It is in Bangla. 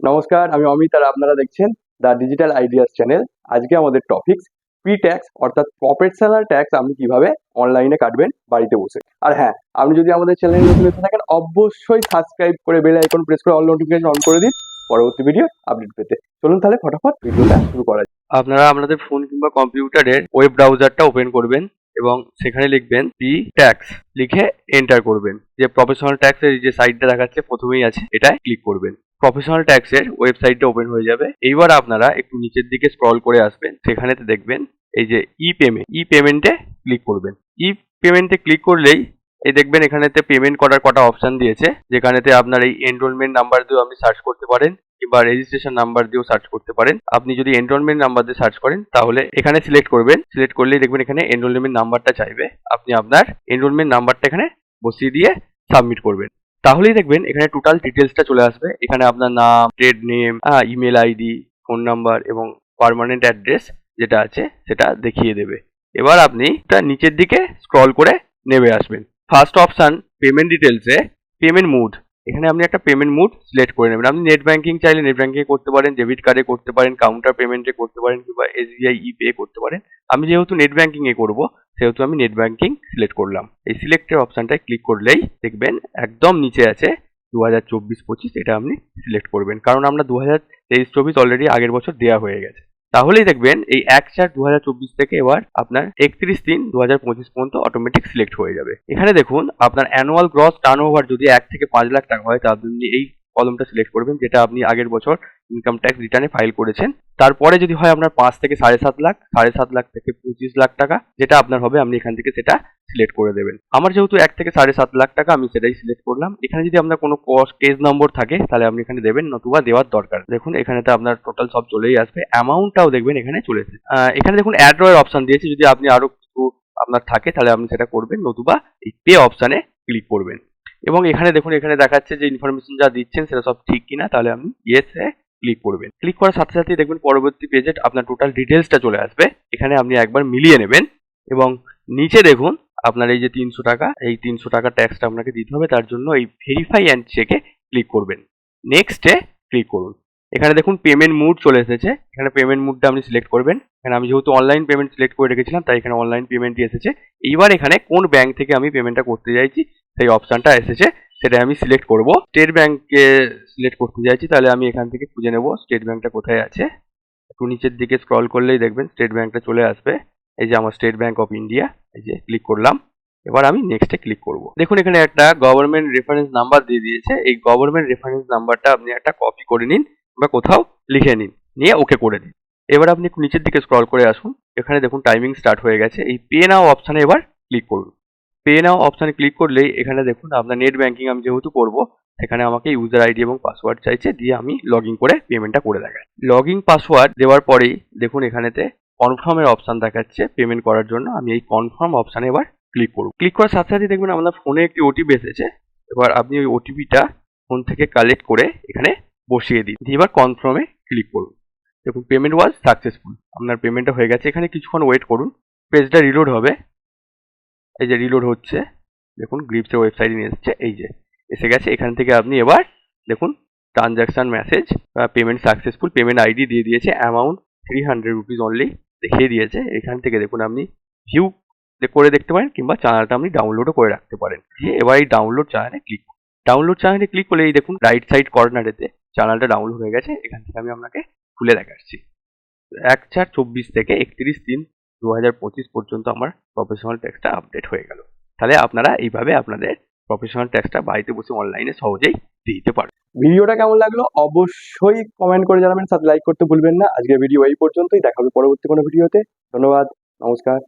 নমস্কার, আমি অমিত আর আপনারা দেখছেন দ্য ডিজিটাল আইডিয়াস চ্যানেল আজকে আমাদের টপিকস পি ট্যাক্স অর্থাৎ প্রফেশনাল ট্যাক্স আপনি কীভাবে অনলাইনে কাটবেন বাড়িতে বসে। আর হ্যাঁ আপনি যদি আমাদের চ্যানেলে নতুন এসে থাকেন, অবশ্যই সাবস্ক্রাইব করে বেল আইকন প্রেস করে অল নোটিফিকেশন অন করে দিন। পরবর্তী ভিডিও আপডেট পেতে। চলুন তাহলে ফটাফট ভিডিওটা শুরু করা যাক। আপনারা আপনাদের ফোন কিংবা কম্পিউটারের ওয়েব ব্রাউজারটা ওপেন করবেন এবং সেখানে লিখবেন পি ট্যাক্স লিখে এন্টার করবেন। যে প্রফেশনাল ট্যাক্সের যে সাইটটা দেখাচ্ছে, প্রথমেই আছে, এটায় ক্লিক করবেন। প্রফেশনাল ট্যাক্সের ওয়েবসাইটটা ওপেন হয়ে যাবে। এইবার আপনারা একটু নিচের দিকে স্ক্রল করে আসবেন। সেখানেতে দেখবেন এই যে ই পেমেন্ট ই পেমেন্টে ক্লিক করবেন। ই পেমেন্টে ক্লিক করলেই এই দেখবেন এখানেতে পেমেন্ট করার কটা অপশন দিয়েছে। যেখানেতে আপনার এই এনরোলমেন্ট নাম্বার দিয়েও আপনি সার্চ করতে পারেন কিংবা রেজিস্ট্রেশন নাম্বার দিয়েও সার্চ করতে পারেন। আপনি যদি এনরোলমেন্ট নাম্বার দিয়ে সার্চ করেন, তাহলে এখানে সিলেক্ট করবেন। সিলেক্ট করলেই দেখবেন এখানে এনরোলমেন্ট নাম্বারটা চাইবে। আপনি আপনার এনরোলমেন্ট নাম্বারটা এখানে বসিয়ে দিয়ে সাবমিট করবেন। তাহলেই দেখবেন এখানে টোটাল ডিটেলসটা চলে আসবে। এখানে আপনার নাম trade name email ID phone number এবং পার্মানেন্ট অ্যাড্রেস যেটা আছে সেটা দেখিয়ে দেবে। এবার আপনি এটা নিচের দিকে স্ক্রল করে নেমে আসবেন। ফার্স্ট অপশান পেমেন্ট ডিটেলসে পেমেন্ট মুড এখানে আপনি একটা পেমেন্ট মুড সিলেক্ট করে নেবেন। আপনি নেট ব্যাঙ্কিং চাইলে নেট ব্যাঙ্কিং করতে পারেন ডেবিট কার্ডে করতে পারেন কাউন্টার পেমেন্টে করতে পারেন কিংবা এসবিআই ই পে করতে পারেন। আমি যেহেতু নেট ব্যাঙ্কিং এ করব সেহেতু আমি নেট ব্যাঙ্কিং সিলেক্ট করলাম। এই সিলেক্টের অপশনটায় ক্লিক করলেই দেখবেন একদম নিচে আছে দু হাজার চব্বিশ পঁচিশ, এটা আপনি সিলেক্ট করবেন। কারণ আমরা দু হাজার তেইশ চব্বিশ অলরেডি আগের বছর দেওয়া হয়ে গেছে। তাহলেই দেখবেন এই এক চার দু হাজার চব্বিশ থেকে এবার আপনার একত্রিশ তিন দু হাজার পঁচিশ পর্যন্ত অটোমেটিক সিলেক্ট হয়ে যাবে। এখানে দেখুন, আপনার অ্যানুয়াল গ্রস টার্ন ওভার যদি এক থেকে পাঁচ লাখ টাকা হয় তার জন্য এই কলমটা সিলেক্ট করবেন, যেটা আপনি আগের বছর ইনকাম ট্যাক্স রিটার্নে ফাইল করেছেন। তারপরে যদি হয় আপনার পাঁচ থেকে সাড়ে সাত লাখ, সাড়ে সাত লাখ থেকে পঁচিশ লাখ টাকা, যেটা আপনার হবে, আপনি এখান থেকে সেটা সিলেক্ট করে দেবেন। আমার যেহেতু এক থেকে সাড়ে সাত লাখ টাকা, আমি সেটাই সিলেক্ট করলাম। এখানে যদি আপনার কোনো কস্ট কেস নম্বর থাকে, তাহলে আপনি এখানে দেবেন, নতুবা দেওয়ার দরকার। দেখুন এখানে তো আপনার টোটাল সব চলেই আসবে। অ্যামাউন্টটাও দেখবেন এখানে চলে এসেছে। এখানে দেখুন অ্যাড রয়ের অপশন দিয়েছে। যদি আপনি আরও কিছু আপনার থাকে, তাহলে আপনি সেটা করবেন, নতুবা এই পে অপশানে ক্লিক করবেন। এবং এখানে দেখুন, এখানে দেখাচ্ছে যে ইনফরমেশন যা দিচ্ছেন সেটা সব ঠিক কিনা, তাহলে আপনি ইয়েস ক্লিক করবেন। ক্লিক করার সাথে সাথে দেখবেন পরবর্তী পেজে আপনার টোটাল ডিটেলসটা চলে আসবে। এখানে আপনি একবার মিলিয়ে নেবেন এবং নিচে দেখুন আপনার এই যে তিনশো টাকা, এই তিনশো টাকা ট্যাক্সটা আপনাকে দিতে হবে, তার জন্য এই ভেরিফাই অ্যান্ড চেকে ক্লিক করবেন। নেক্সটে ক্লিক করুন। এখানে দেখুন পেমেন্ট মুড চলে এসেছে। এখানে পেমেন্ট মুডটা আপনি সিলেক্ট করবেন। এখানে আমি যেহেতু অনলাইন পেমেন্ট সিলেক্ট করে রেখেছিলাম, তাই এখানে অনলাইন পেমেন্টই এসেছে। এইবার এখানে কোন ব্যাংক থেকে আমি পেমেন্টটা করতে চাইছি সেই অপশানটা এসেছে, সেটা আমি সিলেক্ট করব। স্টেট ব্যাংকে সিলেক্ট করতে চাইছি তাহলে আমি এখান থেকে খুঁজে নেব স্টেট ব্যাংকটা কোথায় আছে। একটু নিচের দিকে স্ক্রল করলেই দেখবেন স্টেট ব্যাংকটা চলে আসবে। এই যে আমার স্টেট ব্যাংক অফ ইন্ডিয়া এই যে ক্লিক করলাম। এবার আমি নেক্সটে ক্লিক করব। দেখুন, এখানে একটা গভর্নমেন্ট রেফারেন্স নাম্বার দিয়ে দিয়েছে। এই গভর্নমেন্ট রেফারেন্স নাম্বারটা আপনি একটা কপি করে নিন বা কোথাও লিখে নিন, নিয়ে ওকে করে দিন। এবার আপনি একটু নিচের দিকে স্ক্রল করে আসুন। এখানে দেখুন টাইমিং স্টার্ট হয়ে গেছে। এই পে নাও অপশানে এবার ক্লিক করুন। পে নাও অপশানে ক্লিক করলেই এখানে দেখুন আপনার নেট ব্যাঙ্কিং আমি যেহেতু করব সেখানে আমাকে ইউজার আইডি এবং পাসওয়ার্ড চাইছে, দিয়ে আমি লগ করে পেমেন্টটা করে দেখাই। লগ পাসওয়ার্ড দেওয়ার পরেই দেখুন এখানেতে কনফার্মের অপশান দেখাচ্ছে পেমেন্ট করার জন্য। আমি এই কনফার্ম অপশানে এবার ক্লিক করব। ক্লিক করার সাথে সাথে দেখবেন আপনার ফোনে একটি ওটিপি এসেছে। এবার আপনি ওই ওটিপিটা ফোন থেকে কালেক্ট করে এখানে বসিয়ে দিন। দিয়ে এবার কনফার্মে ক্লিক করুন। দেখুন পেমেন্ট ওয়াজ সাকসেসফুল আপনার পেমেন্টটা হয়ে গেছে। এখানে কিছুক্ষণ ওয়েট করুন। পেজটা রিলোড হবে। এই যে রিলোড হচ্ছে, দেখুন গ্রিপসের ওয়েবসাইটে নিয়ে এসেছে, এই যে, এসে গেছে, এখান থেকে আপনি এবার দেখুন ট্রানজাকশন মেসেজ বা পেমেন্ট সাকসেসফুল পেমেন্ট আইডি দিয়ে দিয়েছে amount three hundred rupees only দেখিয়ে দিয়েছে, এখান থেকে দেখুন আপনি ভিউ করে দেখতে পারেন কিংবা চ্যানেলটা আপনি ডাউনলোডও করে রাখতে পারেন। দিয়ে এবার এই ডাউনলোড চ্যানেলে ক্লিক ডাউনলোড চ্যানেলে ক্লিক করলে এই দেখুন রাইট সাইড কর্নারেতে চ্যানেলটা ডাউনলোড হয়ে গেছে, এখান থেকে আমি আপনাকে খুলে দেখাচ্ছি। এক চার চব্বিশ থেকে একত্রিশ তিন দু হাজার পঁচিশ পর্যন্ত আমার প্রফেশনাল ট্যাক্সটা আপডেট হয়ে গেল। তাহলে আপনারা এইভাবে আপনাদের প্রফেশনাল ট্যাক্সটা বাড়িতে বসে অনলাইনে সহজেই দিতে পারেন ভিডিওটা কেমন লাগল অবশ্যই কমেন্ট করে জানাবেন, সাথে লাইক করতে ভুলবেন না। আজকে ভিডিও এই পর্যন্তই, দেখা হবে পরবর্তী কোনো ভিডিওতে ধন্যবাদ, নমস্কার